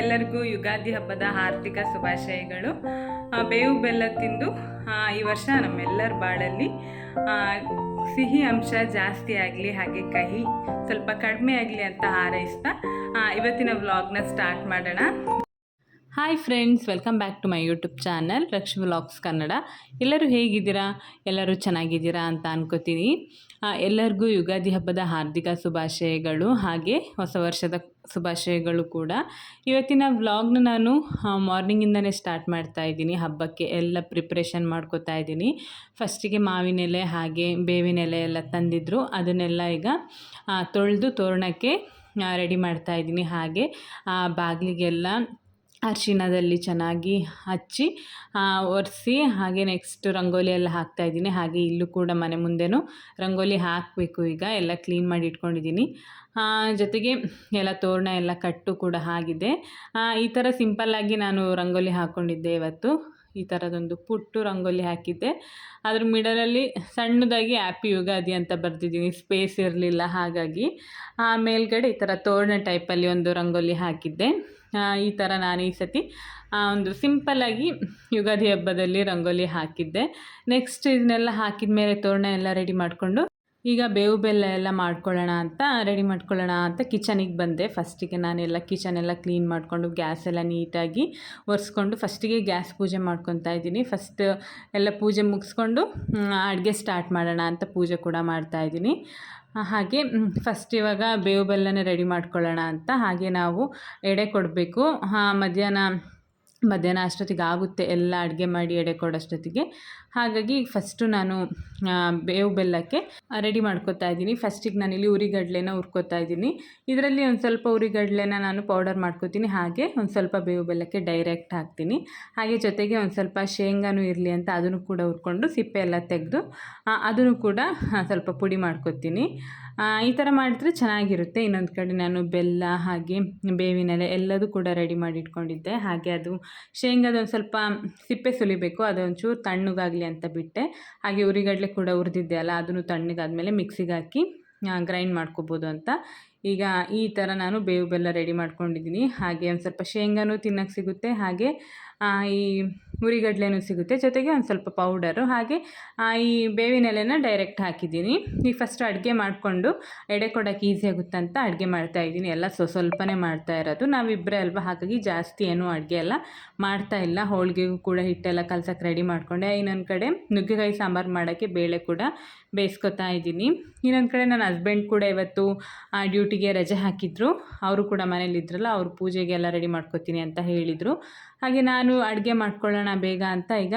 ಎಲ್ಲರಿಗೂ ಯುಗಾದಿ ಹಬ್ಬದ ಆರ್ಥಿಕ ಶುಭಾಶಯಗಳು. ಬೇವು ಬೆಲ್ಲ ತಿಂದು ಈ ವರ್ಷ ನಮ್ಮೆಲ್ಲರ ಬಾಳಲ್ಲಿ ಸಿಹಿ ಅಂಶ ಜಾಸ್ತಿ ಆಗಲಿ, ಹಾಗೆ ಕಹಿ ಸ್ವಲ್ಪ ಕಡಿಮೆ ಆಗಲಿ ಅಂತ ಹಾರೈಸ್ತಾ ಇವತ್ತಿನ ವ್ಲಾಗ್ನ ಸ್ಟಾರ್ಟ್ ಮಾಡೋಣ. Hi friends welcome back to my YouTube channel Lakshmi vlogs Kannada ಎಲ್ಲರೂ ಹೇಗಿದ್ದೀರಾ? ಎಲ್ಲರೂ ಚೆನ್ನಾಗಿದ್ದೀರಾ ಅಂತ ಅನ್ಕೋತೀನಿ. ಎಲ್ಲರಿಗೂ ಯುಗಾದಿ ಹಬ್ಬದ ಹಾರ್ದಿಕ ಶುಭಾಶಯಗಳು ಹಾಗೆ ಹೊಸ ವರ್ಷದ ಶುಭಾಶಯಗಳು ಕೂಡ. ಇವತ್ತಿನ ವ್ಲಾಗ್ನ ನಾನು ಮಾರ್ನಿಂಗಿಂದನೇ ಸ್ಟಾರ್ಟ್ ಮಾಡ್ತಾ ಇದ್ದೀನಿ. ಹಬ್ಬಕ್ಕೆ ಎಲ್ಲ ಪ್ರಿಪ್ರೇಷನ್ ಮಾಡ್ಕೋತಾ ಇದ್ದೀನಿ. ಫಸ್ಟಿಗೆ ಮಾವಿನ ಎಲೆ ಹಾಗೆ ಬೇವಿನ ಎಲೆ ಎಲ್ಲ ತಂದಿದ್ದರು ಅದನ್ನೆಲ್ಲ ಈಗ ತೊಳೆದು ತೋರಣಕ್ಕೆ ರೆಡಿ ಮಾಡ್ತಾ ಇದ್ದೀನಿ. ಹಾಗೆ ಬಾಗಿಲಿಗೆಲ್ಲ ಅರಿಶಿಣದಲ್ಲಿ ಚೆನ್ನಾಗಿ ಹಚ್ಚಿ ಒರೆಸಿ, ಹಾಗೆ ನೆಕ್ಸ್ಟ್ ರಂಗೋಲಿ ಎಲ್ಲ ಹಾಕ್ತಾ ಇದ್ದೀನಿ. ಹಾಗೆ ಇಲ್ಲೂ ಕೂಡ ಮನೆ ಮುಂದೆನೂ ರಂಗೋಲಿ ಹಾಕಬೇಕು ಈಗ. ಎಲ್ಲ ಕ್ಲೀನ್ ಮಾಡಿ ಇಟ್ಕೊಂಡಿದ್ದೀನಿ. ಜೊತೆಗೆ ಎಲ್ಲ ತೋರಣ ಎಲ್ಲ ಕಟ್ಟು ಕೂಡ ಆಗಿದೆ. ಈ ಥರ ಸಿಂಪಲ್ಲಾಗಿ ನಾನು ರಂಗೋಲಿ ಹಾಕ್ಕೊಂಡಿದ್ದೆ ಇವತ್ತು. ಈ ಥರದೊಂದು ಪುಟ್ಟು ರಂಗೋಲಿ ಹಾಕಿದ್ದೆ. ಅದ್ರ ಮಿಡಲಲ್ಲಿ ಸಣ್ಣದಾಗಿ ಹ್ಯಾಪಿ ಯುಗಾದಿ ಅಂತ ಬರೆದಿದ್ದೀನಿ ಸ್ಪೇಸ್ ಇರಲಿಲ್ಲ ಹಾಗಾಗಿ. ಆ, ಮೇಲ್ಗಡೆ ಈ ಥರ ತೋರಣ ಟೈಪಲ್ಲಿ ಒಂದು ರಂಗೋಲಿ ಹಾಕಿದ್ದೆ. ಈ ಥರ ನಾನು ಈ ಸತಿ ಒಂದು ಸಿಂಪಲ್ಲಾಗಿ ಯುಗಾದಿ ಹಬ್ಬದಲ್ಲಿ ರಂಗೋಲಿ ಹಾಕಿದ್ದೆ. ನೆಕ್ಸ್ಟ್ ಇದನ್ನೆಲ್ಲ ಹಾಕಿದ ಮೇಲೆ ತೋರಣ ಎಲ್ಲ ರೆಡಿ ಮಾಡಿಕೊಂಡು ಈಗ ಬೇವು ಬೆಲ್ಲ ಎಲ್ಲ ಮಾಡ್ಕೊಳ್ಳೋಣ ಅಂತ ರೆಡಿ ಮಾಡ್ಕೊಳ್ಳೋಣ ಅಂತ ಕಿಚನಿಗೆ ಬಂದೆ. ಫಸ್ಟಿಗೆ ನಾನೆಲ್ಲ ಕಿಚನ್ ಎಲ್ಲ ಕ್ಲೀನ್ ಮಾಡಿಕೊಂಡು ಗ್ಯಾಸ್ ಎಲ್ಲ ನೀಟಾಗಿ ಒರೆಸ್ಕೊಂಡು ಫಸ್ಟಿಗೆ ಗ್ಯಾಸ್ ಪೂಜೆ ಮಾಡ್ಕೊತಾ ಇದ್ದೀನಿ. ಫಸ್ಟ್ ಎಲ್ಲ ಪೂಜೆ ಮುಗಿಸ್ಕೊಂಡು ಅಡುಗೆ ಸ್ಟಾರ್ಟ್ ಮಾಡೋಣ ಅಂತ ಪೂಜೆ ಕೂಡ ಮಾಡ್ತಾ ಇದ್ದೀನಿ. ಹಾಗೆ ಫಸ್ಟ್ ಇವಾಗ ಬೇವು ಬೆಲ್ಲನೇ ರೆಡಿ ಮಾಡ್ಕೊಳ್ಳೋಣ ಅಂತ ಹಾಗೆ ನಾವು ಎಡೆ ಕೊಡಬೇಕು. ಮಧ್ಯಾಹ್ನ ಮಧ್ಯಾಹ್ನ ಅಷ್ಟೊತ್ತಿಗೆ ಆಗುತ್ತೆ, ಎಲ್ಲ ಅಡುಗೆ ಮಾಡಿ ಎಡೆ ಕೊಡೋಷ್ಟೊತ್ತಿಗೆ. ಹಾಗಾಗಿ ಫಸ್ಟು ನಾನು ಬೇವು ಬೆಲ್ಲಕ್ಕೆ ರೆಡಿ ಮಾಡ್ಕೊತಾ ಇದ್ದೀನಿ. ಫಸ್ಟಿಗೆ ನಾನಿಲ್ಲಿ ಉರಿಗಡ್ಲೆನ ಹುರ್ಕೋತಾ ಇದ್ದೀನಿ. ಇದರಲ್ಲಿ ಒಂದು ಸ್ವಲ್ಪ ಉರಿಗಡ್ಲೆನ ನಾನು ಪೌಡರ್ ಮಾಡ್ಕೋತೀನಿ. ಹಾಗೆ ಒಂದು ಸ್ವಲ್ಪ ಬೇವು ಬೆಲ್ಲಕ್ಕೆ ಡೈರೆಕ್ಟ್ ಹಾಕ್ತೀನಿ. ಹಾಗೆ ಜೊತೆಗೆ ಒಂದು ಸ್ವಲ್ಪ ಶೇಂಗಾನು ಇರಲಿ ಅಂತ ಅದನ್ನು ಕೂಡ ಹುರ್ಕೊಂಡು ಸಿಪ್ಪೆ ಎಲ್ಲ ತೆಗೆದು ಅದನ್ನು ಕೂಡ ಸ್ವಲ್ಪ ಪುಡಿ ಮಾಡ್ಕೊತೀನಿ. ಈ ಥರ ಮಾಡಿದ್ರೆ ಚೆನ್ನಾಗಿರುತ್ತೆ. ಇನ್ನೊಂದು ಕಡೆ ನಾನು ಬೆಲ್ಲ ಹಾಗೆ ಬೇವಿನೆಲೆ ಎಲ್ಲದೂ ಕೂಡ ರೆಡಿ ಮಾಡಿ ಇಟ್ಕೊಂಡಿದ್ದೆ ಹಾಗೆ ಅದು ಶೇಂಗಾದೊಂದು ಸ್ವಲ್ಪ ಸಿಪ್ಪೆ ಸುಲಿಬೇಕು. ಅದೊಂಚೂರು ತಣ್ಣಗಾಗಲಿ ಅಂತ ಬಿಟ್ಟೆ. ಹಾಗೆ ಉರಿಗಡಲೆ ಕೂಡ ಹುರಿದಿದ್ದೆ ಅಲ್ಲ ಅದನ್ನು ತಣ್ಣಗಾದ್ಮೇಲೆ ಮಿಕ್ಸಿಗೆ ಹಾಕಿ ಗ್ರೈಂಡ್ ಮಾಡ್ಕೋಬೋದು ಅಂತ. ಈಗ ಈ ಥರ ನಾನು ಬೇವು ಬೆಲ್ಲ ರೆಡಿ ಮಾಡ್ಕೊಂಡಿದ್ದೀನಿ. ಹಾಗೆ ಒಂದು ಸ್ವಲ್ಪ ಶೇಂಗಾನೂ ತಿನ್ನೋಕ್ಕೆ ಸಿಗುತ್ತೆ. ಹಾಗೆ ಈ ಹುರಿಗಡ್ಲೆನೂ ಸಿಗುತ್ತೆ. ಜೊತೆಗೆ ಒಂದು ಸ್ವಲ್ಪ ಪೌಡರು. ಹಾಗೆ ಈ ಬೇವಿನ ಎಲೆನ ಡೈರೆಕ್ಟ್ ಹಾಕಿದ್ದೀನಿ. ಈಗ ಫಸ್ಟ್ ಅಡುಗೆ ಮಾಡಿಕೊಂಡು ಎಡೆ ಕೊಡೋಕ್ಕೆ ಈಸಿ ಆಗುತ್ತೆ ಅಂತ ಅಡುಗೆ ಮಾಡ್ತಾ ಇದ್ದೀನಿ. ಎಲ್ಲ ಸ್ವ, ಸ್ವಲ್ಪನೇ ಮಾಡ್ತಾ ಇರೋದು. ನಾವಿಬ್ಬರೇ ಅಲ್ವಾ? ಹಾಗಾಗಿ ಜಾಸ್ತಿ ಏನೂ ಅಡುಗೆ ಎಲ್ಲ ಮಾಡ್ತಾ ಇಲ್ಲ. ಹೋಳಿಗೆಗೂ ಕೂಡ ಹಿಟ್ಟೆಲ್ಲ ಕಲ್ಸಕ್ಕೆ ರೆಡಿ ಮಾಡಿಕೊಂಡೆ. ಇನ್ನೊಂದು ಕಡೆ ನುಗ್ಗೆಕಾಯಿ ಸಾಂಬಾರು ಮಾಡೋಕ್ಕೆ ಬೇಳೆ ಕೂಡ ಬೇಯಿಸ್ಕೊತಾ ಇದ್ದೀನಿ. ಇನ್ನೊಂದು ಕಡೆ ನನ್ನ ಹಸ್ಬೆಂಡ್ ಕೂಡ ಇವತ್ತು ಡ್ಯೂಟಿಗೆ ರಜೆ ಹಾಕಿದ್ರು. ಅವರು ಕೂಡ ಮನೇಲಿದ್ರಲ್ಲ ಅವ್ರು ಪೂಜೆಗೆಲ್ಲ ರೆಡಿ ಮಾಡ್ಕೊತೀನಿ ಅಂತ ಹೇಳಿದರು. ಹಾಗೆ ನಾನು ಅಡುಗೆ ಮಾಡ್ಕೊಳ್ಳೋಣ ಬೇಗ ಅಂತ ಈಗ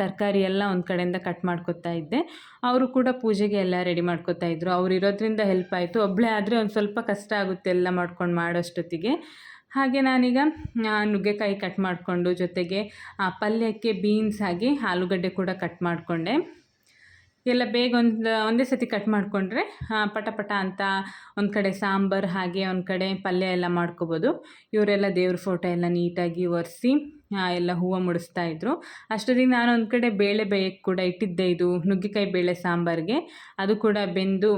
ತರಕಾರಿ ಎಲ್ಲ ಒಂದು ಕಡೆಯಿಂದ ಕಟ್ ಮಾಡ್ಕೊತಾ ಇದ್ದೆ. ಅವರು ಕೂಡ ಪೂಜೆಗೆ ಎಲ್ಲ ರೆಡಿ ಮಾಡ್ಕೊತಾ ಇದ್ರು. ಅವ್ರು ಇರೋದ್ರಿಂದ ಹೆಲ್ಪ್ ಆಯಿತು. ಒಬ್ಬಳೇ ಆದರೆ ಒಂದು ಸ್ವಲ್ಪ ಕಷ್ಟ ಆಗುತ್ತೆ ಎಲ್ಲ ಮಾಡ್ಕೊಂಡು ಮಾಡೋಷ್ಟೊತ್ತಿಗೆ. ಹಾಗೆ ನಾನೀಗ ನುಗ್ಗೆಕಾಯಿ ಕಟ್ ಮಾಡಿಕೊಂಡು ಜೊತೆಗೆ ಪಲ್ಯಕ್ಕೆ ಬೀನ್ಸ್ ಆಗಿ ಆಲೂಗಡ್ಡೆ ಕೂಡ ಕಟ್ ಮಾಡಿಕೊಂಡೆ. ಎಲ್ಲ ಬೇಗ ಒಂದು, ಒಂದೇ ಸತಿ ಕಟ್ ಮಾಡಿಕೊಂಡ್ರೆ ಪಟ ಪಟ ಅಂತ ಒಂದು ಕಡೆ ಸಾಂಬಾರು ಹಾಗೆ ಒಂದು ಕಡೆ ಪಲ್ಯ ಎಲ್ಲ ಮಾಡ್ಕೋಬೋದು. ಇವರೆಲ್ಲ ದೇವ್ರ ಫೋಟೋ ಎಲ್ಲ ನೀಟಾಗಿ ಒರೆಸಿ ಎಲ್ಲ ಹೂವು ಮುಡಿಸ್ತಾ ಇದ್ರು. ಅಷ್ಟೊತ್ತಿಗೆ ನಾನು ಒಂದು ಕಡೆ ಬೇಳೆ ಬೇಯಕ್ಕೆ ಕೂಡ ಇಟ್ಟಿದ್ದೆ ಇದು ನುಗ್ಗೆಕಾಯಿ ಬೇಳೆ ಸಾಂಬಾರಿಗೆ. ಅದು ಕೂಡ ಬೆಂದು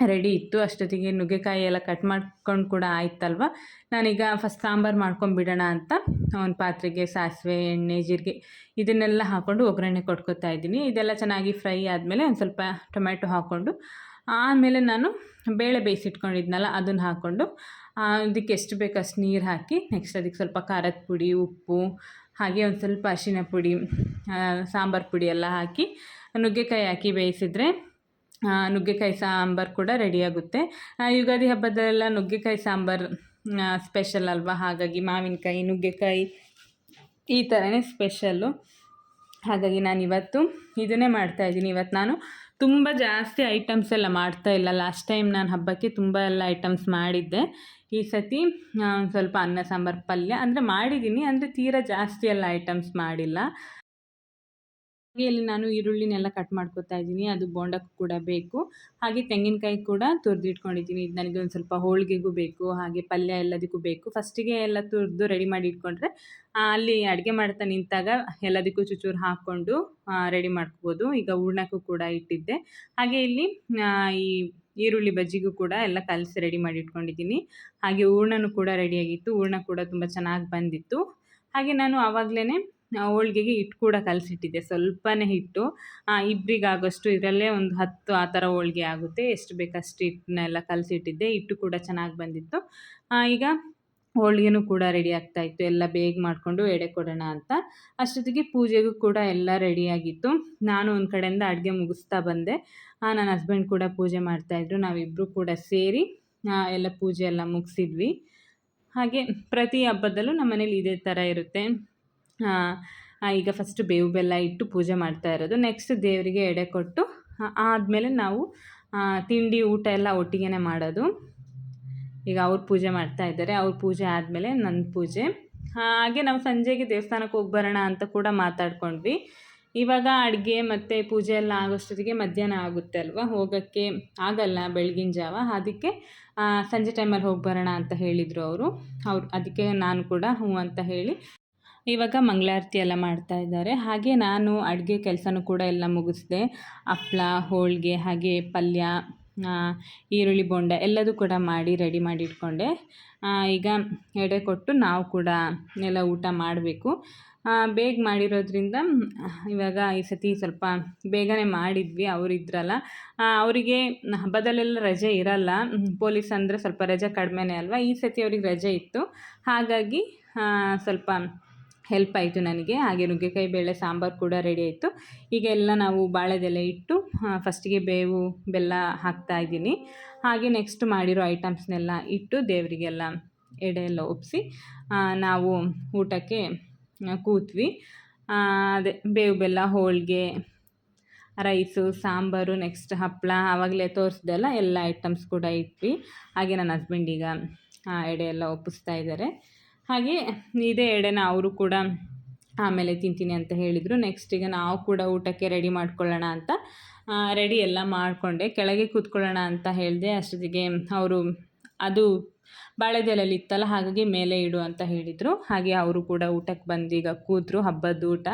ರೆಡಿ ಇತ್ತು ಅಷ್ಟೊತ್ತಿಗೆ ನುಗ್ಗೆಕಾಯಿ ಎಲ್ಲ ಕಟ್ ಮಾಡ್ಕೊಂಡು ಕೂಡ ಆಯ್ತಲ್ವ? ನಾನೀಗ ಫಸ್ಟ್ ಸಾಂಬಾರು ಮಾಡ್ಕೊಂಡ್ಬಿಡೋಣ ಅಂತ ಒಂದು ಪಾತ್ರೆಗೆ ಸಾಸಿವೆ, ಎಣ್ಣೆ, ಜೀರಿಗೆ ಇದನ್ನೆಲ್ಲ ಹಾಕ್ಕೊಂಡು ಒಗ್ಗರಣೆ ಕೊಟ್ಕೊತಾ ಇದ್ದೀನಿ. ಇದೆಲ್ಲ ಚೆನ್ನಾಗಿ ಫ್ರೈ ಆದಮೇಲೆ ಒಂದು ಸ್ವಲ್ಪ ಟೊಮ್ಯಾಟೊ ಹಾಕ್ಕೊಂಡು ಆಮೇಲೆ ನಾನು ಬೇಳೆ ಬೇಯಿಸಿಟ್ಕೊಂಡಿದ್ನಲ್ಲ ಅದನ್ನು ಹಾಕ್ಕೊಂಡು ಅದಕ್ಕೆ ಎಷ್ಟು ಬೇಕು ಅಷ್ಟು ನೀರು ಹಾಕಿ ನೆಕ್ಸ್ಟ್ ಅದಕ್ಕೆ ಸ್ವಲ್ಪ ಖಾರದ ಪುಡಿ, ಉಪ್ಪು, ಹಾಗೆ ಒಂದು ಸ್ವಲ್ಪ ಅರಿಶಿನ ಪುಡಿ ಸಾಂಬಾರು ಪುಡಿ ಎಲ್ಲ ಹಾಕಿ ನುಗ್ಗೆಕಾಯಿ ಹಾಕಿ ಬೇಯಿಸಿದ್ರೆ ನುಗ್ಗೆಕಾಯಿ ಸಾಂಬಾರು ಕೂಡ ರೆಡಿಯಾಗುತ್ತೆ ಯುಗಾದಿ ಹಬ್ಬದಲ್ಲೆಲ್ಲ ನುಗ್ಗೆಕಾಯಿ ಸಾಂಬಾರು ಸ್ಪೆಷಲ್ ಅಲ್ವಾ? ಹಾಗಾಗಿ ಮಾವಿನಕಾಯಿ, ನುಗ್ಗೆಕಾಯಿ ಈ ಥರನೇ ಸ್ಪೆಷಲ್ಲು ಹಾಗಾಗಿ ನಾನು ಇವತ್ತು ಇದನ್ನೇ ಮಾಡ್ತಾ ಇದ್ದೀನಿ. ಇವತ್ತು ನಾನು ತುಂಬ ಜಾಸ್ತಿ ಐಟಮ್ಸ್ ಎಲ್ಲ ಮಾಡ್ತಾ ಇಲ್ಲ. ಲಾಸ್ಟ್ ಟೈಮ್ ನಾನು ಹಬ್ಬಕ್ಕೆ ತುಂಬ ಎಲ್ಲ ಐಟಮ್ಸ್ ಮಾಡಿದ್ದೆ. ಈ ಸತಿ ಸ್ವಲ್ಪ ಅನ್ನ, ಸಾಂಬಾರು, ಪಲ್ಯ, ಅಂದರೆ ಮಾಡಿದ್ದೀನಿ. ಅಂದರೆ ತೀರಾ ಜಾಸ್ತಿ ಎಲ್ಲ ಐಟಮ್ಸ್ ಮಾಡಿಲ್ಲ. ಹಾಗೆ ಇಲ್ಲಿ ನಾನು ಈರುಳ್ಳಿನೆಲ್ಲ ಕಟ್ ಮಾಡ್ಕೊತಾ ಇದ್ದೀನಿ. ಅದು ಬೋಂಡಕ್ಕೂ ಕೂಡ ಬೇಕು. ಹಾಗೆ ತೆಂಗಿನಕಾಯಿ ಕೂಡ ತುರಿದಿಟ್ಕೊಂಡಿದ್ದೀನಿ. ಇದು ನನಗೆ ಒಂದು ಸ್ವಲ್ಪ ಹೋಳಿಗೆಗೂ ಬೇಕು, ಹಾಗೆ ಪಲ್ಯ ಎಲ್ಲದಕ್ಕೂ ಬೇಕು. ಫಸ್ಟಿಗೆ ಎಲ್ಲ ತುರಿದು ರೆಡಿ ಮಾಡಿ ಇಟ್ಕೊಂಡ್ರೆ ಅಲ್ಲಿ ಅಡುಗೆ ಮಾಡ್ತಾ ನಿಂತಾಗ ಎಲ್ಲದಕ್ಕೂ ಚೂಚೂರು ಹಾಕ್ಕೊಂಡು ರೆಡಿ ಮಾಡ್ಕೋಬೋದು. ಈಗ ಹೂರ್ಣಕ್ಕೂ ಕೂಡ ಇಟ್ಟಿದ್ದೆ. ಹಾಗೆ ಇಲ್ಲಿ ಈ ಈರುಳ್ಳಿ ಬಜ್ಜಿಗೂ ಕೂಡ ಎಲ್ಲ ಕಲಸಿ ರೆಡಿ ಮಾಡಿ ಇಟ್ಕೊಂಡಿದ್ದೀನಿ. ಹಾಗೆ ಹೂರ್ಣನೂ ಕೂಡ ರೆಡಿಯಾಗಿತ್ತು ಹೂರ್ಣ ಕೂಡ ತುಂಬ ಚೆನ್ನಾಗಿ ಬಂದಿತ್ತು. ಹಾಗೆ ನಾನು ಆವಾಗಲೇ ಹೋಳ್ಗೆಗೆ ಹಿಟ್ಟು ಕೂಡ ಕಲಸಿಟ್ಟಿದ್ದೆ. ಸ್ವಲ್ಪನೇ ಹಿಟ್ಟು. ಇಬ್ಬರಿಗಾಗೋಷ್ಟು ಇದರಲ್ಲೇ ಒಂದು ಹತ್ತು ಆ ಥರ ಹೋಳಿಗೆ ಆಗುತ್ತೆ. ಎಷ್ಟು ಬೇಕಷ್ಟು ಹಿಟ್ಟನ್ನೆಲ್ಲ ಕಲಸಿಟ್ಟಿದ್ದೆ. ಹಿಟ್ಟು ಕೂಡ ಚೆನ್ನಾಗಿ ಬಂದಿತ್ತು. ಈಗ ಹೋಳಿಗೆನೂ ಕೂಡ ರೆಡಿ ಆಗ್ತಾ ಇತ್ತು. ಎಲ್ಲ ಬೇಗ ಮಾಡಿಕೊಂಡು ಎಡೆ ಕೊಡೋಣ ಅಂತ. ಅಷ್ಟೊತ್ತಿಗೆ ಪೂಜೆಗೂ ಕೂಡ ಎಲ್ಲ ರೆಡಿಯಾಗಿತ್ತು ನಾನು ಒಂದು ಕಡೆಯಿಂದ ಅಡುಗೆ ಮುಗಿಸ್ತಾ ಬಂದೆ. ನನ್ನ ಹಸ್ಬೆಂಡ್ ಕೂಡ ಪೂಜೆ ಮಾಡ್ತಾಯಿದ್ರು ನಾವಿಬ್ಬರು ಕೂಡ ಸೇರಿ ಎಲ್ಲ ಪೂಜೆ ಎಲ್ಲ ಮುಗಿಸಿದ್ವಿ. ಹಾಗೆ ಪ್ರತಿ ಹಬ್ಬದಲ್ಲೂ ನಮ್ಮ ಮನೇಲಿ ಇದೇ ಥರ ಇರುತ್ತೆ. ಈಗ ಫಸ್ಟು ಬೇವು ಬೆಲ್ಲ ಇಟ್ಟು ಪೂಜೆ ಮಾಡ್ತಾ ಇರೋದು. ನೆಕ್ಸ್ಟ್ ದೇವರಿಗೆ ಎಡೆ ಕೊಟ್ಟು ಆದಮೇಲೆ ನಾವು ತಿಂಡಿ, ಊಟ ಎಲ್ಲ ಒಟ್ಟಿಗೆ ಮಾಡೋದು. ಈಗ ಅವ್ರು ಪೂಜೆ ಮಾಡ್ತಾ ಇದ್ದಾರೆ. ಅವ್ರ ಪೂಜೆ ಆದಮೇಲೆ ನನ್ನ ಪೂಜೆ. ಹಾಗೆ ನಾವು ಸಂಜೆಗೆ ದೇವಸ್ಥಾನಕ್ಕೆ ಹೋಗಿ ಬರೋಣ ಅಂತ ಕೂಡ ಮಾತಾಡ್ಕೊಂಡ್ವಿ. ಇವಾಗ ಅಡುಗೆ ಮತ್ತು ಪೂಜೆ ಎಲ್ಲ ಆಗೋಷ್ಟೊತ್ತಿಗೆ ಮಧ್ಯಾಹ್ನ ಆಗುತ್ತೆ ಅಲ್ವಾ? ಹೋಗೋಕ್ಕೆ ಆಗಲ್ಲ ಬೆಳಗಿನ ಜಾವ. ಅದಕ್ಕೆ ಸಂಜೆ ಟೈಮಲ್ಲಿ ಹೋಗಿ ಬರೋಣ ಅಂತ ಹೇಳಿದರು ಅವರು. ಅವ್ರು, ಅದಕ್ಕೆ ನಾನು ಕೂಡ ಹ್ಞೂ ಅಂತ ಹೇಳಿ ಇವಾಗ ಮಂಗಳಾರತಿ ಎಲ್ಲ ಮಾಡ್ತಾ ಇದ್ದಾರೆ. ಹಾಗೆ ನಾನು ಅಡುಗೆ ಕೆಲಸನೂ ಕೂಡ ಎಲ್ಲ ಮುಗಿಸ್ದೆ. ಹಪ್ಳ, ಹೋಳಿಗೆ, ಹಾಗೆ ಪಲ್ಯ ಈರುಳ್ಳಿ ಬೋಂಡ ಎಲ್ಲದೂ ಕೂಡ ಮಾಡಿ ರೆಡಿ ಮಾಡಿ ಇಟ್ಕೊಂಡೆ. ಈಗ ಎಡೆ ಕೊಟ್ಟು ನಾವು ಕೂಡ ಎಲ್ಲ ಊಟ ಮಾಡಬೇಕು. ಬೇಗ ಮಾಡಿರೋದ್ರಿಂದ, ಇವಾಗ ಈ ಸತಿ ಸ್ವಲ್ಪ ಬೇಗನೆ ಮಾಡಿದ್ವಿ. ಅವರಿದ್ರಲ್ಲ ಅವರಿಗೆ ಹಬ್ಬದಲ್ಲೆಲ್ಲ ರಜೆ ಇರಲ್ಲ. ಪೊಲೀಸ್ ಅಂದರೆ ಸ್ವಲ್ಪ ರಜೆ ಕಡಿಮೆನೇ ಅಲ್ವಾ? ಈ ಸತಿ ಅವ್ರಿಗೆ ರಜೆ ಇತ್ತು. ಹಾಗಾಗಿ ಸ್ವಲ್ಪ ಹೆಲ್ಪ್ ಆಯಿತು ನನಗೆ. ಹಾಗೆ ನುಗ್ಗೆಕಾಯಿ ಬೇಳೆ, ಸಾಂಬಾರು ಕೂಡ ರೆಡಿ ಆಯಿತು. ಈಗ ಎಲ್ಲ ನಾವು ಬಾಳೆದೆಲೆ ಇಟ್ಟು ಫಸ್ಟಿಗೆ ಬೇವು, ಬೆಲ್ಲ ಹಾಕ್ತಾ ಇದ್ದೀನಿ. ಹಾಗೆ ನೆಕ್ಸ್ಟ್ ಮಾಡಿರೋ ಐಟಮ್ಸ್ನೆಲ್ಲ ಇಟ್ಟು ದೇವರಿಗೆಲ್ಲ ಎಡೆ ಎಲ್ಲ ಒಪ್ಪಿಸಿ ನಾವು ಊಟಕ್ಕೆ ಕೂತ್ವಿ. ಅದೇ ಬೇವು, ಬೆಲ್ಲ, ಹೋಳಿಗೆ ರೈಸು ಸಾಂಬಾರು ನೆಕ್ಸ್ಟ್ ಹಪ್ಪಳ ಆವಾಗಲೇ ತೋರಿಸ್ದೆಲ್ಲ ಎಲ್ಲ ಐಟಮ್ಸ್ ಕೂಡ ಇಟ್ವಿ. ಹಾಗೆ ನನ್ನ ಹಸ್ಬೆಂಡ್ ಈಗ ಎಡೆ ಎಲ್ಲ ಒಪ್ಪಿಸ್ತಾ ಇದ್ದಾರೆ. ಹಾಗೆ ಇದೇ ಎಡೆನ ಅವರು ಕೂಡ ಆಮೇಲೆ ತಿಂತೀನಿ ಅಂತ ಹೇಳಿದರು. ನೆಕ್ಸ್ಟ್ ಈಗ ನಾವು ಕೂಡ ಊಟಕ್ಕೆ ರೆಡಿ ಮಾಡ್ಕೊಳ್ಳೋಣ ಅಂತ ರೆಡಿ ಎಲ್ಲ ಮಾಡಿಕೊಂಡೆ. ಕೆಳಗೆ ಕೂತ್ಕೊಳ್ಳೋಣ ಅಂತ ಹೇಳಿದೆ, ಅಷ್ಟೊತ್ತಿಗೆ ಅವರು ಅದು ಬಾಳೆದೆಲೆಯಲ್ಲಿ ಇತ್ತಲ್ಲ, ಹಾಗಾಗಿ ಮೇಲೆ ಇಡು ಅಂತ ಹೇಳಿದರು. ಹಾಗೆ ಅವರು ಕೂಡ ಊಟಕ್ಕೆ ಬಂದೀಗ ಕೂತರು, ಹಬ್ಬದ ಊಟ.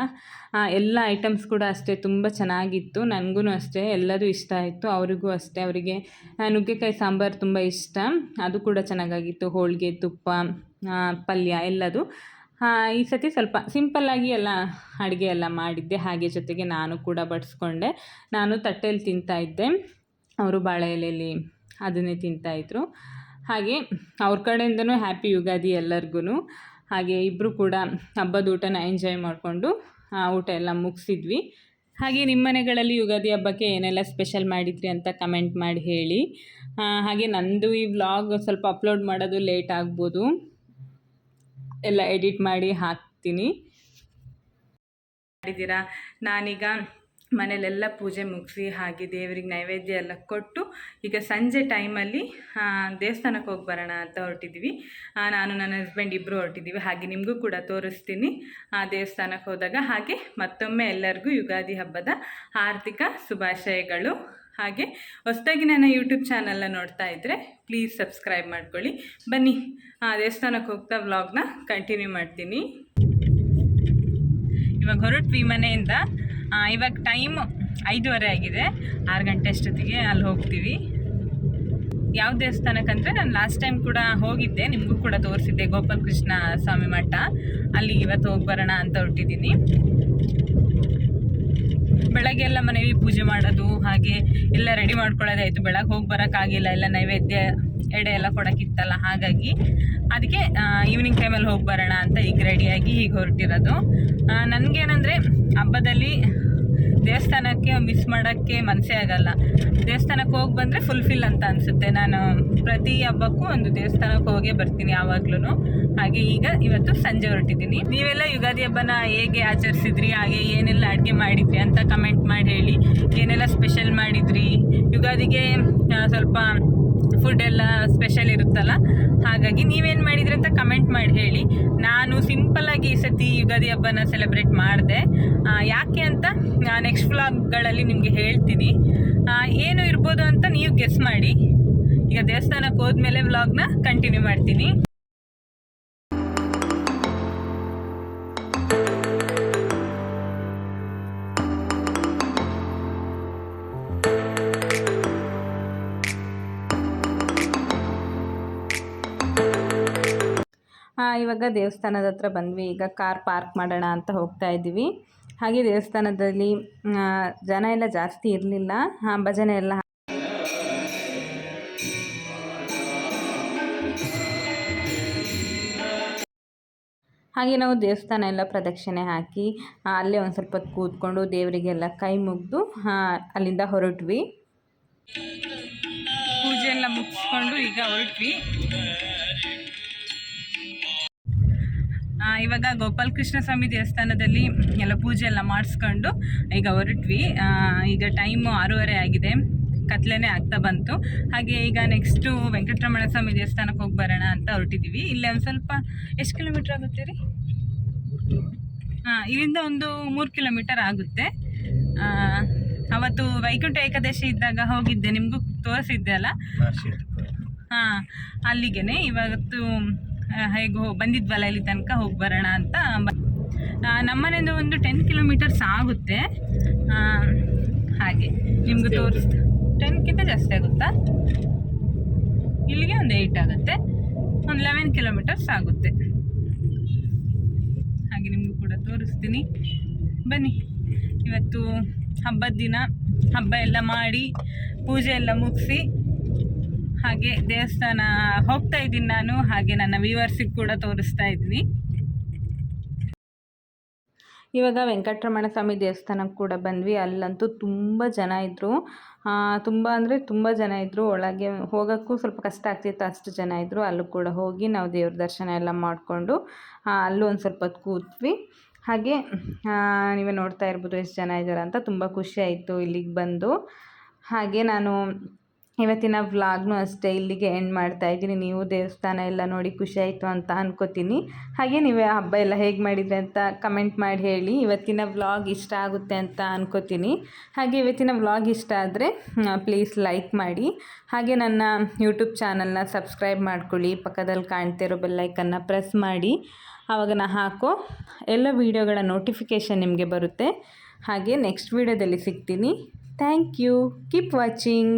ಎಲ್ಲ ಐಟಮ್ಸ್ ಕೂಡ ಅಷ್ಟೇ, ತುಂಬ ಚೆನ್ನಾಗಿತ್ತು. ನನಗೂ ಅಷ್ಟೇ, ಎಲ್ಲದೂ ಇಷ್ಟ ಆಯಿತು. ಅವರಿಗೂ ಅಷ್ಟೇ, ಅವರಿಗೆ ನುಗ್ಗೆಕಾಯಿ ಸಾಂಬಾರು ತುಂಬ ಇಷ್ಟ. ಅದು ಕೂಡ ಚೆನ್ನಾಗಾಗಿತ್ತು. ಹೋಳಿಗೆ, ತುಪ್ಪ ಪಲ್ಯ ಎಲ್ಲದು. ಈ ಸತಿ ಸ್ವಲ್ಪ ಸಿಂಪಲ್ಲಾಗಿ ಎಲ್ಲ ಅಡುಗೆ ಎಲ್ಲ ಮಾಡಿದ್ದೆ. ಹಾಗೆ ಜೊತೆಗೆ ನಾನು ಕೂಡ ಬಡಿಸ್ಕೊಂಡೆ. ನಾನು ತಟ್ಟೆಯಲ್ಲಿ ತಿಂತಾಯಿದ್ದೆ ಅವರು ಬಾಳೆ ಎಲೆಯಲ್ಲಿ ಅದನ್ನೇ ತಿಂತಾಯಿದ್ರು ಹಾಗೆ ಅವ್ರ ಕಡೆಯಿಂದನೂ ಹ್ಯಾಪಿ ಯುಗಾದಿ ಎಲ್ಲರಿಗೂ ಹಾಗೆ ಇಬ್ಬರು ಕೂಡ ಹಬ್ಬದ ಊಟನ ಎಂಜಾಯ್ ಮಾಡಿಕೊಂಡು ಊಟ ಎಲ್ಲ ಮುಗಿಸಿದ್ವಿ. ಹಾಗೆ ನಿಮ್ಮ ಮನೆಗಳಲ್ಲಿ ಯುಗಾದಿ ಹಬ್ಬಕ್ಕೆ ಏನೆಲ್ಲ ಸ್ಪೆಷಲ್ ಮಾಡಿದ್ರಿ ಅಂತ ಕಮೆಂಟ್ ಮಾಡಿ ಹೇಳಿ. ಹಾಗೆ ನಂದು ಈ ವ್ಲಾಗ್ ಸ್ವಲ್ಪ ಅಪ್ಲೋಡ್ ಮಾಡೋದು ಲೇಟ್ ಆಗ್ಬೋದು. ಎಲ್ಲ ಎಡಿಟ್ ಮಾಡಿ ಹಾಕ್ತೀನಿ. ಮಾಡಿದ್ದೀರಾ? ನಾನೀಗ ಮನೇಲೆಲ್ಲ ಪೂಜೆ ಮುಗಿಸಿ ಹಾಗೆ ದೇವರಿಗೆ ನೈವೇದ್ಯ ಎಲ್ಲ ಕೊಟ್ಟು ಈಗ ಸಂಜೆ ಟೈಮಲ್ಲಿ ದೇವಸ್ಥಾನಕ್ಕೆ ಹೋಗಿ ಬರೋಣ ಅಂತ ಹೊರಟಿದ್ವಿ ನಾನು ನನ್ನ ಹಸ್ಬೆಂಡ್ ಇಬ್ಬರು ಹೊರಟಿದ್ದೀವಿ. ಹಾಗೆ ನಿಮಗೂ ಕೂಡ ತೋರಿಸ್ತೀನಿ. ಆ, ದೇವಸ್ಥಾನಕ್ಕೆ ಹೋದಾಗ ಹಾಗೆ ಮತ್ತೊಮ್ಮೆ ಎಲ್ಲರಿಗೂ ಯುಗಾದಿ ಹಬ್ಬದ ಆರ್ಥಿಕ ಶುಭಾಶಯಗಳು. ಹಾಗೆ ಹೊಸದಾಗಿ ನನ್ನ ಯೂಟ್ಯೂಬ್ ಚಾನಲ್ನ ನೋಡ್ತಾ ಇದ್ದರೆ ಪ್ಲೀಸ್ ಸಬ್ಸ್ಕ್ರೈಬ್ ಮಾಡ್ಕೊಳ್ಳಿ. ಬನ್ನಿ, ಆ, ದೇವಸ್ಥಾನಕ್ಕೆ ಹೋಗ್ತಾ ವ್ಲಾಗ್ನ ಕಂಟಿನ್ಯೂ ಮಾಡ್ತೀನಿ. ಇವಾಗ ಹೊರಟ್ವಿ ಮನೆಯಿಂದ. ಇವಾಗ ಟೈಮ್ ಐದೂವರೆ ಆಗಿದೆ. ಆರು ಗಂಟೆ ಅಷ್ಟೊತ್ತಿಗೆ ಅಲ್ಲಿ ಹೋಗ್ತೀವಿ. ಯಾವ ದೇವಸ್ಥಾನಕ್ಕಂದರೆ ನಾನು ಲಾಸ್ಟ್ ಟೈಮ್ ಕೂಡ ಹೋಗಿದ್ದೆ. ನಿಮಗೂ ಕೂಡ ತೋರಿಸಿದ್ದೆ ಗೋಪಾಲಕೃಷ್ಣ ಸ್ವಾಮಿ ಮಠ. ಅಲ್ಲಿಗೆ ಇವತ್ತು ಹೋಗಿ ಬರೋಣ ಅಂತ ಹೊರಟಿದ್ದೀನಿ. ಬೆಳಗ್ಗೆ ಎಲ್ಲ ಮನೇಲಿ ಪೂಜೆ ಮಾಡೋದು, ಹಾಗೆ ಎಲ್ಲ ರೆಡಿ ಮಾಡ್ಕೊಳ್ಳೋದಾಯಿತು. ಬೆಳಗ್ಗೆ ಹೋಗಿ ಬರೋಕ್ಕಾಗಿಲ್ಲ, ಎಲ್ಲ ನೈವೇದ್ಯ ಎಡೆ ಎಲ್ಲ ಕೊಡೋಕ್ಕಿತ್ತಲ್ಲ, ಹಾಗಾಗಿ ಅದಕ್ಕೆ ಈವ್ನಿಂಗ್ ಟೈಮಲ್ಲಿ ಹೋಗಿ ಬರೋಣ ಅಂತ ಈಗ ರೆಡಿಯಾಗಿ ಈಗ ಹೊರಟಿರೋದು. ನನಗೇನಂದರೆ ಹಬ್ಬದಲ್ಲಿ ದೇವಸ್ಥಾನಕ್ಕೆ ಮಿಸ್ ಮಾಡೋಕ್ಕೆ ಮನಸ್ಸೇ ಆಗಲ್ಲ. ದೇವಸ್ಥಾನಕ್ಕೆ ಹೋಗಿ ಬಂದರೆ ಫುಲ್ಫಿಲ್ ಅಂತ ಅನಿಸುತ್ತೆ. ನಾನು ಪ್ರತಿ ಹಬ್ಬಕ್ಕೂ ಒಂದು ದೇವಸ್ಥಾನಕ್ಕೆ ಹೋಗೇ ಬರ್ತೀನಿ ಯಾವಾಗ್ಲೂ ಹಾಗೆ ಈಗ ಇವತ್ತು ಸಂಜೆ ಹೊರಟಿದ್ದೀನಿ. ನೀವೆಲ್ಲ ಯುಗಾದಿ ಹಬ್ಬನ ಹೇಗೆ ಆಚರಿಸಿದ್ರಿ? ಹಾಗೆ ಏನೆಲ್ಲ ಅಡುಗೆ ಮಾಡಿದ್ರಿ ಅಂತ ಕಮೆಂಟ್ ಮಾಡಿ ಹೇಳಿ. ಏನೆಲ್ಲ ಸ್ಪೆಷಲ್ ಮಾಡಿದ್ರಿ? ಯುಗಾದಿಗೆ ಸ್ವಲ್ಪ ಫುಡ್ ಎಲ್ಲ ಸ್ಪೆಷಲ್ ಇರುತ್ತಲ್ಲ? ಹಾಗಾಗಿ ನೀವೇನು ಮಾಡಿದ್ರಿ ಅಂತ ಕಮೆಂಟ್ ಮಾಡಿ ಹೇಳಿ. ನಾನು ಸಿಂಪಲ್ಲಾಗಿ ಈ ಸತಿ ಯುಗಾದಿ ಹಬ್ಬನ ಸೆಲೆಬ್ರೇಟ್ ಮಾಡಿದೆ. ಯಾಕೆ ಅಂತ ನೆಕ್ಸ್ಟ್ ವ್ಲಾಗ್ಗಳಲ್ಲಿ ನಿಮಗೆ ಹೇಳ್ತೀನಿ. ಏನು ಇರ್ಬೋದು ಅಂತ ನೀವು ಗೆಸ್ ಮಾಡಿ. ಈಗ ದೇವಸ್ಥಾನಕ್ಕೆ ಹೋದ್ಮೇಲೆ ವ್ಲಾಗ್ನ ಕಂಟಿನ್ಯೂ ಮಾಡ್ತೀನಿ. ಇವಾಗ ದೇವಸ್ಥಾನದ ಹತ್ರ ಬಂದ್ವಿ. ಈಗ ಕಾರ್ ಪಾರ್ಕ್ ಮಾಡೋಣ ಅಂತ ಹೋಗ್ತಾ ಇದ್ದೀವಿ. ಹಾಗೆ ದೇವಸ್ಥಾನದಲ್ಲಿ ಜನ ಎಲ್ಲ ಜಾಸ್ತಿ ಇರಲಿಲ್ಲ. ಹಾಂ ಭಜನೆ ಎಲ್ಲ ಹಾಗೆ ನಾವು ದೇವಸ್ಥಾನ ಎಲ್ಲ ಪ್ರದಕ್ಷಿಣೆ ಹಾಕಿ ಅಲ್ಲೇ ಒಂದು ಸ್ವಲ್ಪ ಹೊತ್ತು ಕೂತ್ಕೊಂಡು ದೇವರಿಗೆಲ್ಲ ಕೈ ಮುಗಿದು ಅಲ್ಲಿಂದ ಹೊರಟ್ವಿ. ಪೂಜೆ ಎಲ್ಲ ಮುಗಿಸ್ಕೊಂಡು ಈಗ ಹೊರಟ್ವಿ. ಆ, ಗೋಪಾಲ ಕೃಷ್ಣ ಸ್ವಾಮಿ ದೇವಸ್ಥಾನದಲ್ಲಿ ಎಲ್ಲ ಪೂಜೆ ಎಲ್ಲ ಮಾಡಿಸ್ಕೊಂಡು ಈಗ ಹೊರಟ್ವಿ. ಈಗ ಟೈಮು ಆರೂವರೆ ಆಗಿದೆ. ಕತ್ಲೇನೆ ಆಗ್ತಾ ಬಂತು. ಹಾಗೆ ಈಗ ನೆಕ್ಸ್ಟು ವೆಂಕಟರಮಣ ಸ್ವಾಮಿ ದೇವಸ್ಥಾನಕ್ಕೆ ಹೋಗಿ ಬರೋಣ ಅಂತ ಹೊರಟಿದ್ದೀವಿ ಇಲ್ಲೇ ಒಂದು ಸ್ವಲ್ಪ ಎಷ್ಟು ಕಿಲೋಮೀಟ್ರ್ ಆಗುತ್ತೆ ರೀ? ಹಾಂ ಇಲ್ಲಿಂದ ಒಂದು ಮೂರು ಕಿಲೋಮೀಟರ್ ಆಗುತ್ತೆ. ಅವತ್ತು ವೈಕುಂಠ ಏಕಾದಶಿ ಇದ್ದಾಗ ಹೋಗಿದ್ದೆ. ನಿಮಗೂ ತೋರಿಸಿದ್ದೆ ಅಲ್ಲ? ಹಾಂ ಅಲ್ಲಿಗೆ ಇವತ್ತು ಹೇಗೆ ಬಂದಿದ್ವಲ್ಲ ಇಲ್ಲಿ ತನಕ ಹೋಗಿ ಬರೋಣ ಅಂತ ನಮ್ಮನೆಯಿಂದ ಒಂದು ಟೆನ್ ಕಿಲೋಮೀಟರ್ಸ್ ಆಗುತ್ತೆ. ಹಾಗೆ ನಿಮ್ಗೆ ತೋರಿಸ್ತಾ ಟೆನ್ಕ್ಕಿಂತ ಜಾಸ್ತಿ ಆಗುತ್ತಾ? ಇಲ್ಲಿಗೆ ಒಂದು ಏಯ್ಟ್ ಆಗುತ್ತೆ. ಒಂದು ಲೆವೆನ್ ಕಿಲೋಮೀಟರ್ಸ್ ಆಗುತ್ತೆ. ಹಾಗೆ ನಿಮಗೂ ಕೂಡ ತೋರಿಸ್ತೀನಿ. ಬನ್ನಿ ಇವತ್ತು ಹಬ್ಬದ ದಿನ. ಹಬ್ಬ ಎಲ್ಲ ಮಾಡಿ ಪೂಜೆ ಎಲ್ಲ ಮುಗಿಸಿ ಹಾಗೆ ದೇವಸ್ಥಾನ ಹೋಗ್ತಾ ಇದ್ದೀನಿ ನಾನು, ಹಾಗೆ ನನ್ನ ವ್ಯೂವರ್ಸಿಗೆ ಕೂಡ ತೋರಿಸ್ತಾ ಇದ್ದೀನಿ. ಇವಾಗ ವೆಂಕಟರಮಣ ಸ್ವಾಮಿ ದೇವಸ್ಥಾನಕ್ಕೆ ಕೂಡ ಬಂದ್ವಿ. ಅಲ್ಲಂತೂ ತುಂಬ ಜನ ಇದ್ದರು ತುಂಬ ಅಂದರೆ ತುಂಬ ಜನ ಇದ್ದರು ಒಳಗೆ ಹೋಗೋಕ್ಕೂ ಸ್ವಲ್ಪ ಕಷ್ಟ ಆಗ್ತಿತ್ತು ಅಷ್ಟು ಜನ ಇದ್ದರು ಅಲ್ಲೂ ಕೂಡ ಹೋಗಿ ನಾವು ದೇವ್ರ ದರ್ಶನ ಎಲ್ಲ ಮಾಡಿಕೊಂಡು ಅಲ್ಲೂ ಒಂದು ಸ್ವಲ್ಪ ಹೊತ್ತು ಕೂತ್ವಿ. ಹಾಗೆ ನೀವೇ ನೋಡ್ತಾ ಇರ್ಬೋದು ಎಷ್ಟು ಜನ ಇದ್ದಾರೆ ಅಂತ. ತುಂಬ ಖುಷಿ ಆಯಿತು ಇಲ್ಲಿಗೆ ಬಂದು. ಹಾಗೆ ನಾನು ಇವತ್ತಿನ ವ್ಲಾಗ್ನು ಅಷ್ಟೇ ಇಲ್ಲಿಗೆ ಎಂಡ್ ಮಾಡ್ತಾ ಇದ್ದೀನಿ. ನೀವು ದೇವಸ್ಥಾನ ಎಲ್ಲ ನೋಡಿ ಖುಷಿ ಆಯಿತು ಅಂತ ಅನ್ಕೋತೀನಿ. ಹಾಗೆ ನೀವೇ ಹಬ್ಬ ಎಲ್ಲ ಹೇಗೆ ಮಾಡಿದ್ರಿ ಅಂತ ಕಮೆಂಟ್ ಮಾಡಿ ಹೇಳಿ. ಇವತ್ತಿನ ವ್ಲಾಗ್ ಇಷ್ಟ ಆಗುತ್ತೆ ಅಂತ ಅನ್ಕೋತೀನಿ. ಹಾಗೆ ಇವತ್ತಿನ ವ್ಲಾಗ್ ಇಷ್ಟ ಆದರೆ ಪ್ಲೀಸ್ ಲೈಕ್ ಮಾಡಿ. ಹಾಗೆ ನನ್ನ ಯೂಟ್ಯೂಬ್ ಚಾನಲ್ನ ಸಬ್ಸ್ಕ್ರೈಬ್ ಮಾಡ್ಕೊಳ್ಳಿ. ಪಕ್ಕದಲ್ಲಿ ಕಾಣ್ತಿರೋ ಬೆಲ್ಲೈಕನ್ನು ಪ್ರೆಸ್ ಮಾಡಿ. ಆವಾಗ ನಾ ಹಾಕೋ ಎಲ್ಲ ವೀಡಿಯೋಗಳ ನೋಟಿಫಿಕೇಷನ್ ನಿಮಗೆ ಬರುತ್ತೆ. ಹಾಗೆ ನೆಕ್ಸ್ಟ್ ವೀಡಿಯೋದಲ್ಲಿ ಸಿಗ್ತೀನಿ. Thank you keep watching